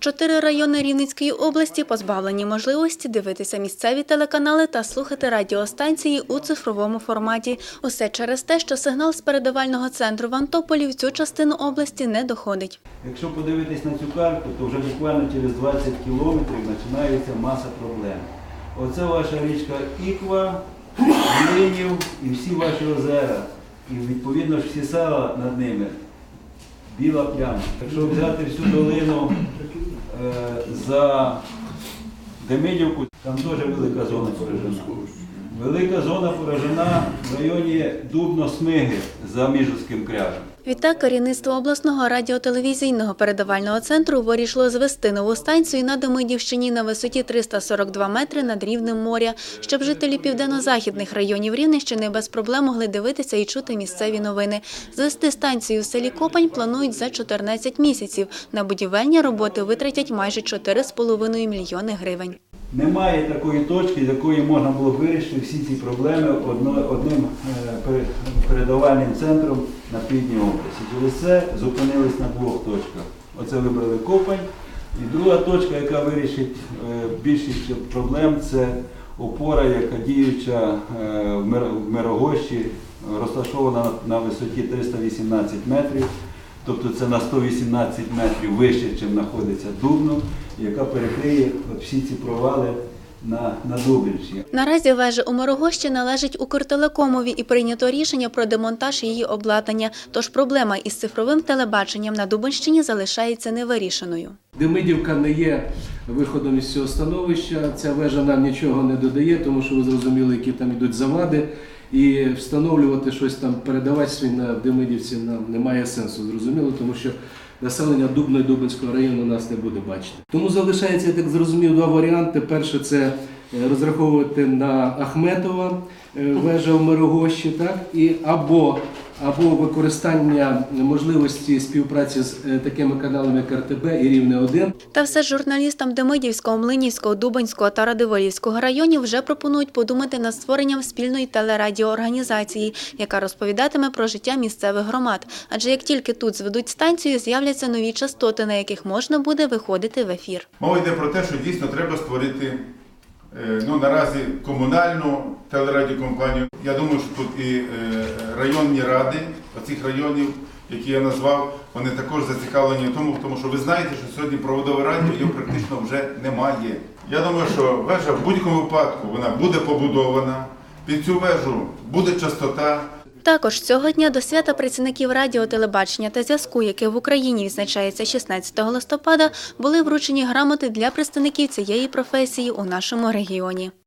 Чотири райони Рівненської області позбавлені можливості дивитися місцеві телеканали та слухати радіостанції у цифровому форматі. Усе через те, що сигнал з передавального центру в Антополі в цю частину області не доходить. Якщо подивитись на цю карту, то вже буквально через 20 кілометрів починається маса проблем. Оце ваша річка Іква, Линів і всі ваші озера. І відповідно всі села над ними. Біла пляма. Якщо взяти всю долину е, за Демидівку, там теж велика зона поражена. Велика зона поражена в районі Дубно-Смиги за Міжівським кряжем. Відтак керівництво обласного радіотелевізійного передавального центру вирішило звести нову станцію на Демидівщині на висоті 342 метри над рівнем моря, щоб жителі південно-західних районів Рівненщини без проблем могли дивитися і чути місцеві новини. Звести станцію в селі Копань планують за 14 місяців. На будівельні роботи витратять майже 4,5 мільйони гривень. Немає такої точки, з якої можна було вирішити всі ці проблеми одним е, передавальним центром на півдні області. Через це зупинились на двох точках. Оце вибрали Копань. І друга точка, яка вирішить е, більшість проблем, це опора, яка діюча е, в Мирогощі, розташована на висоті 318 метрів. Тобто це на 118 метрів вище, чим знаходиться Дубно, яка перекриє от всі ці провали на, на Дубльщі. Наразі вежа у Морогощі належить Укртелекомові і прийнято рішення про демонтаж її обладнання. Тож проблема із цифровим телебаченням на Дубинщині залишається невирішеною. Демидівка не є виходом із цього становища. Ця вежа нам нічого не додає, тому що ви зрозуміли, які там йдуть завади. І встановлювати щось там, передавати свій на Демидівці нам немає сенсу, зрозуміло, тому що населення Дубно і Дубинського району нас не буде бачити. Тому залишається, я так зрозумів, два варіанти. Перше це розраховувати на Ахметова е, вежа в Мирогощі, так? І або, або використання можливості співпраці з е, такими каналами, як РТБ і Рівне 1 Та все ж журналістам Демидівського, Млинівського, Дубинського та Радивилівського районів вже пропонують подумати над створенням спільної телерадіоорганізації, яка розповідатиме про життя місцевих громад. Адже як тільки тут зведуть станцію, з'являться нові частоти, на яких можна буде виходити в ефір. Мова йде про те, що дійсно треба створити е, ну, наразі комунальну телерадіокомпанію. Я думаю, що тут і е, районні ради оцих районів, які я назвав, вони також зацікавлені в тому, тому що ви знаєте, що сьогодні проводове радіо його практично вже немає. Я думаю, що вежа в будь-якому випадку вона буде побудована. Під цю вежу буде частота. Також цього дня до свята працівників радіо, телебачення та зв'язку, яке в Україні відзначається 16 листопада, були вручені грамоти для представників цієї професії у нашому регіоні.